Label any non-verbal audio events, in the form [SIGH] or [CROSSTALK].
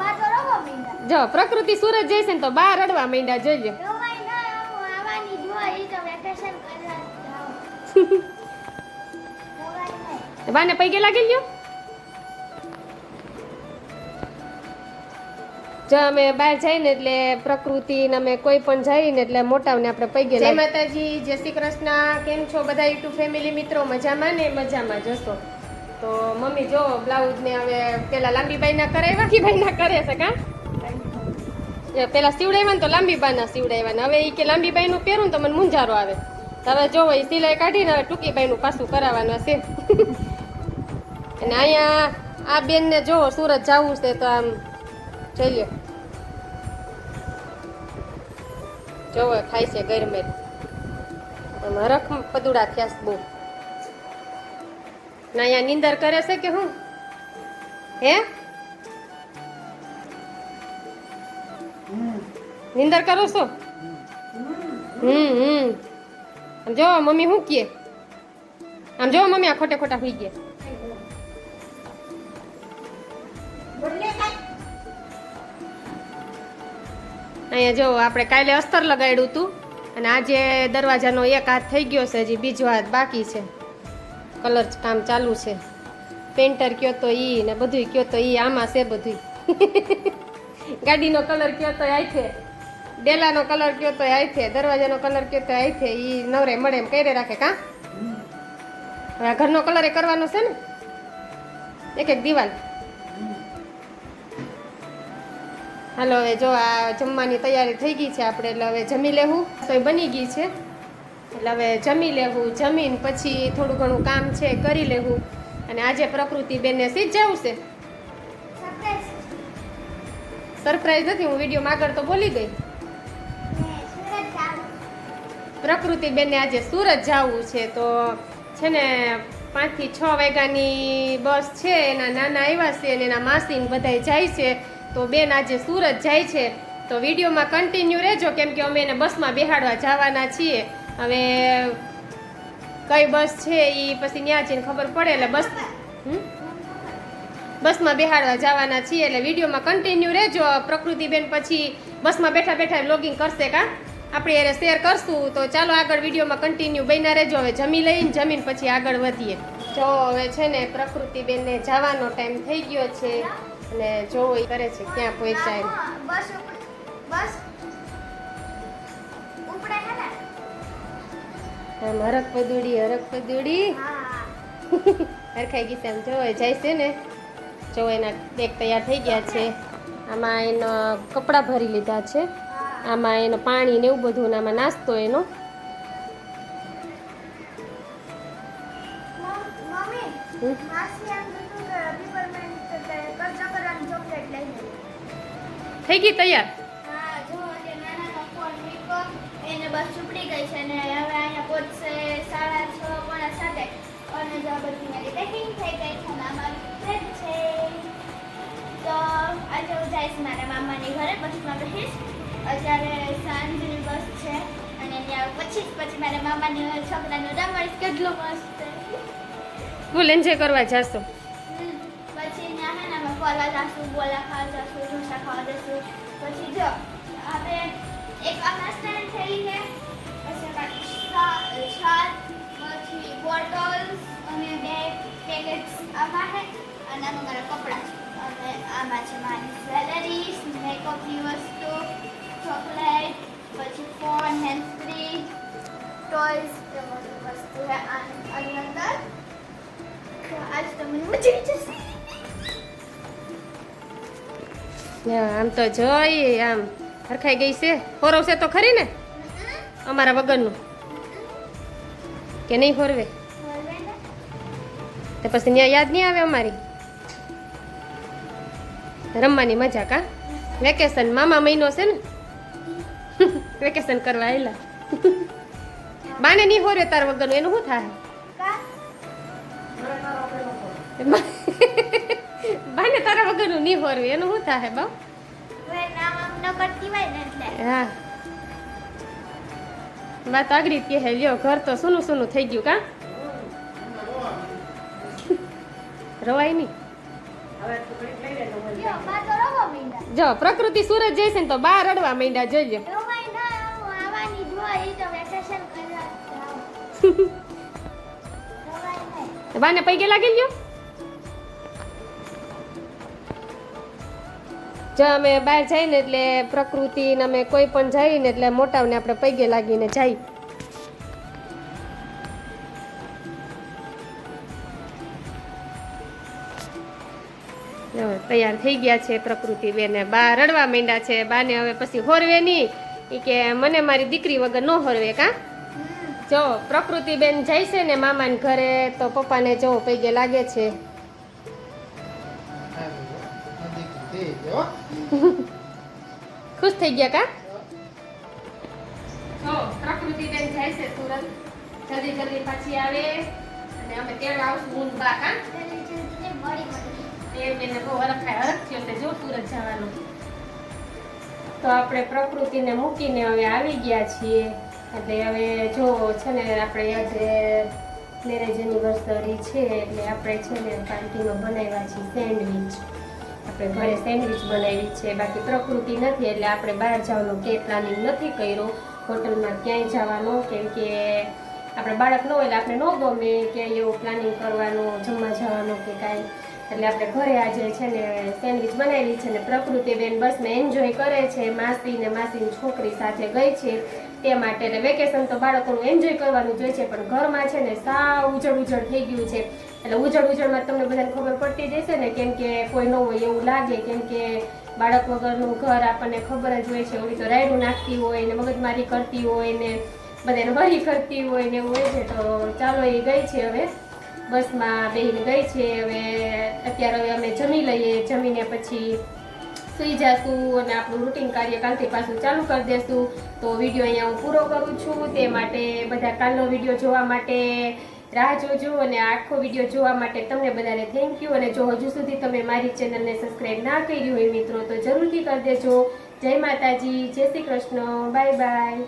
બા તો રવા મીંડા જો પ્રકૃતિ સુરત છે ને તો બહાર રડવા માંડ્યા જોજો. રવાય ના આવું આવવાની જો ઈ તો વેકેશન કરવા જાવ રવાય નહીં બાને પૈકે લાગી ગયો? જો અમે બહાર જઈએ ને એટલે પ્રકૃતિ ને અમે કોઈ પણ જઈએ ને એટલે મોટાઓને આપણે પૈગે જય માતાજી જય શ્રી કૃષ્ણ. કેમ છો બધા યુટ્યુબ ફેમિલી મિત્રો? મજામાં ને? મજામાં જશો. તો મમ્મી, જો બ્લાઉઝ ને હવે પેલા લાંબી બાઈ ના કરાવ્યા કે ભાઈ ના કરે છે કા? પેલા સીવડાવ્યા ને તો લાંબી બાના સીવડાવ્યા ને. હવે એ કે લાંબી બાઈનું પહેરું તો મને મુંજારો આવે. હવે જો એ સિલાઈ કાઢીને હવે ટૂંકી બાઈનું પાછું કરાવવાનું છે [LAUGHS] અને અહીંયા આ બેનને જો સુરત જવું છે તો આમ જોઈ લ્યો. જોવો ખાય છે ગરમે. રખ પદુડા થયા બહુ. ના, અહીંયા નિંદર કરે છે કે હું? હે? નિંદર કરો છો? હમ હમ. આમ જો, મમ્મી શું કહે? આમ જો, મમ્મી, આ ખોટે ખોટા હોઈ ગયા. અહીંયા જો, આપણે કાલે અસ્તર લગાડ્યું હતું અને આજે દરવાજાનો એક હાથ થઈ ગયો છે, હજી બીજો હાથ બાકી છે. કલર કામ ચાલુ છે. પેન્ટર કયો તો ઈ ને બધુંય કયો તો ઈ, આમાં છે બધુંય. [LAUGHS] ગાડીનો કલર કયો તો આય છે. ડેલાનો કલર કયો તો આય છે. દરવાજાનો કલર કયો તો આય છે. ઈ નવરે મળે એમ કરે રાખે કા? હવે ઘરનો કલર એ કરવાનો છે ને? એક એક દિવાલ. હાલો, હવે જો આ જમવાની તૈયારી થઈ ગઈ છે આપણે, એટલે હવે જમી લેવું તો એ બની ગઈ છે. એટલે હવે જમી લેવું, જમીન પછી થોડું ઘણું કામ છે, કરી લેવું. અને આજે પ્રકૃતિ બેનને જવું છે સરપ્રાઈઝ નથી, હું વિડીયોમાં આગળ તો બોલી ગઈ. પ્રકૃતિ બેનને આજે સુરત જવું છે, તો છે ને પાંચથી છ વાગ્યાની બસ છે, એના નાના આવ્યા છે અને એના માસી ને બધાય જાય છે. તો બેન આજે સુરત જાય છે. તો વિડીયોમાં કન્ટિન્યુ રહેજો, કેમ કે અમે એને બસમાં બેહાડવા જવાના છીએ. હવે કઈ બસ છે એ પછી ત્યાં જઈને ખબર પડે એટલે બસ બસમાં બેહાડવા જવાના છીએ એટલે વિડીયોમાં કન્ટિન્યુ રહેજો. પ્રકૃતિબેન પછી બસમાં બેઠા બેઠા લોગિંગ કરશે કા? આપણે એને શેર કરશું. તો ચાલો આગળ વિડીયોમાં કન્ટિન્યુ બન્યા રહેજો. હવે જમી લઈને જમીન પછી આગળ વધીએ. જો હવે છે ને પ્રકૃતિબેનને જવાનો ટાઈમ થઈ ગયો છે અને જોવો એ કરે છે ક્યાં પહોંચાય. બસ ઉપડે હે ને? આમ હરક પદુડી હરક પદુડી. હરખાઈ ગઈ છે એમ જો જાય છે ને. જો એના બેગ તૈયાર થઈ ગયા છે. આમાં એનો કપડાં ભરી લીધા છે. આમાં એનો પાણી ને એવું બધું આમાં નાસ્તો એનો. થઈ ગઈ તૈયાર? હા જો નાના એને બસ ગઈ છે ને હવે પહોંચશે સાડા છ પોણા સાતે અને જો બધી મારી પેકિંગ થઈ ગઈ છે મામાની ફ્રેન્ડ છે. તો આજે હું જઈશ મારા મામાની ઘરે બસમાં બેસીશ અત્યારે સાંજની બસ છે અને ત્યાં પછી જ પછી મારા મામાની છોકરાનું રમણ કેટલું મસ્ત. છે. ફૂલ એન્જોય કરવા જશો. પછી ત્યાં હે ને અમે ફરવા જશું બોલા ખાવા જશું ઢોસા ખાવા જશું. પછી જો આપણે એક આ નાસ્તાની થેલી છે છાશ પછી બોટલ્સ અને બે પેકેટ્સ આમાં છે. અને આમાં મારા કપડાં છે. અને આમાં છે મારી જ્વેલરીઝ મેકઅપની વસ્તુ ચોકલેટ પછી ફોન હેન્ડ ફ્રી ટોયસ એ બધી વસ્તુ છે આની અંદર. આજ તો મને મજા જશે. આમ તો જોઈએ આમ હરખાઈ ગઈ છે. હોરવશે તો ખરી ને? અમારા વગરનું. કે નહીં હોરવે તો પછી ત્યાં યાદ નહીં આવે અમારી? રમવાની મજા કા? વેકેશન મામા મહિનો છે ને? [LAUGHS] વેકેશન કરવા આવેલા [LAUGHS] બાને નહીં હોરે તાર વગરનું એનું શું થાય? [LAUGHS] બાને તારા વગરનું નહીં હોરવે એનું શું થાય બા? હા. વાત આગળ કે હે લ્યો ઘર તો સુનું સુનું થઈ ગયું કા રવાય નહીં જો પ્રકૃતિ સુરત જઈશે ને તો બહાર રડવા માંડ્યા જઈ લો એવું કાંઈ ના હું આવવાની જ હોય એ તો વેકેશન કરવા જાઉં. રવાય નહીં. બાને પૈકે લાગી ગયો જો અમે બહાર જઈએ ને એટલે પ્રકૃતિ ને અમે કોઈ પણ જઈએ ને એટલે મોટાઓને આપણે પૈગે લાગીને જઈએ તૈયાર થઈ ગયા છે પ્રકૃતિ બેને. બા રડવા માંડ્યા છે. બાને હવે પછી હોરવે નહીં. એ કે મને મારી દીકરી વગર ન હોરવે કા. જો, પ્રકૃતિ બેન જાય છે ને મામાને ઘરે તો પપ્પાને જો પૈગે લાગે છે. ખુશ થઈ ગયા કા? તો પ્રકૃતિ બેન જાય છે સુરત. જલ્દી જલ્દી પાછી આવે. અને અમે તેડવા આવશું ઊંઘ બા કા. એ બેને બહુ હરખ થાય હરખ થયો છે, જો સુરત જવાનું. તો આપણે પ્રકૃતિને મૂકીને હવે આવી ગયા છીએ. એટલે હવે જો છે ને આપણે આજે મેરેજ એનિવર્સરી છે, એટલે આપણે છે ને પાર્ટીમાં બનાવ્યા છીએ સેન્ડવિચ. આપણે ઘરે સેન્ડવિચ બનાવી છે. બાકી પ્રકૃતિ નથી એટલે આપણે બહાર જવાનું કે પ્લાનિંગ નથી કર્યો. હોટલમાં ક્યાંય જવાનું, કેમ કે આપણે બાળક ન હોય એટલે આપણે ન ગમે કે એવું પ્લાનિંગ કરવાનું, જમવા જવાનું કે કાંઈ. એટલે આપણે ઘરે આજે છે ને સેન્ડવિચ બનાવી છે ને પ્રકૃતિ બેન બસને એન્જોય કરે છે. માસી ને માસીની છોકરી સાથે ગઈ છે. તે માટે એટલે વેકેશન તો બાળકોનું એન્જોય કરવાનું જ હોય છે, પણ ઘરમાં છે ને સાવ ઉજળ ઉજળ થઈ ગયું છે. એટલે ઉજળ ઉજળમાં તમને બધાને ખબર પડતી જશે ને, કેમ કે કોઈ ન હોય એવું લાગે, કેમ કે બાળક વગરનું ઘર આપણને ખબર જ હોય છે. ઓલી તો રાયડું નાખતી હોય ને, મગજમારી કરતી હોય ને, બધાને ભરી કરતી હોય ને એવું હોય છે. તો ચાલો એ ગઈ છે હવે. બસમાં બેહીને ગઈ છે. હવે અત્યારે હવે અમે જમી લઈએ. જમીને પછી સુઈ જશું અને આપણું રૂટીન કાર્ય કાલથી પાછું ચાલુ કરી દેશું. તો વીડિયો અહીંયા હું પૂરો કરું છું. તે માટે બધા કાલનો વીડિયો જોવા માટે રાહ જોજો અને આખો વીડિયો જોવા માટે તમને બધાને થેન્ક યુ અને જો હજુ સુધી તમે મારી ચેનલને સબસ્ક્રાઈબ ના કરી હોય મિત્રો, તો જરૂરથી કરી દેજો. જય માતાજી, જય શ્રી કૃષ્ણ. Bye bye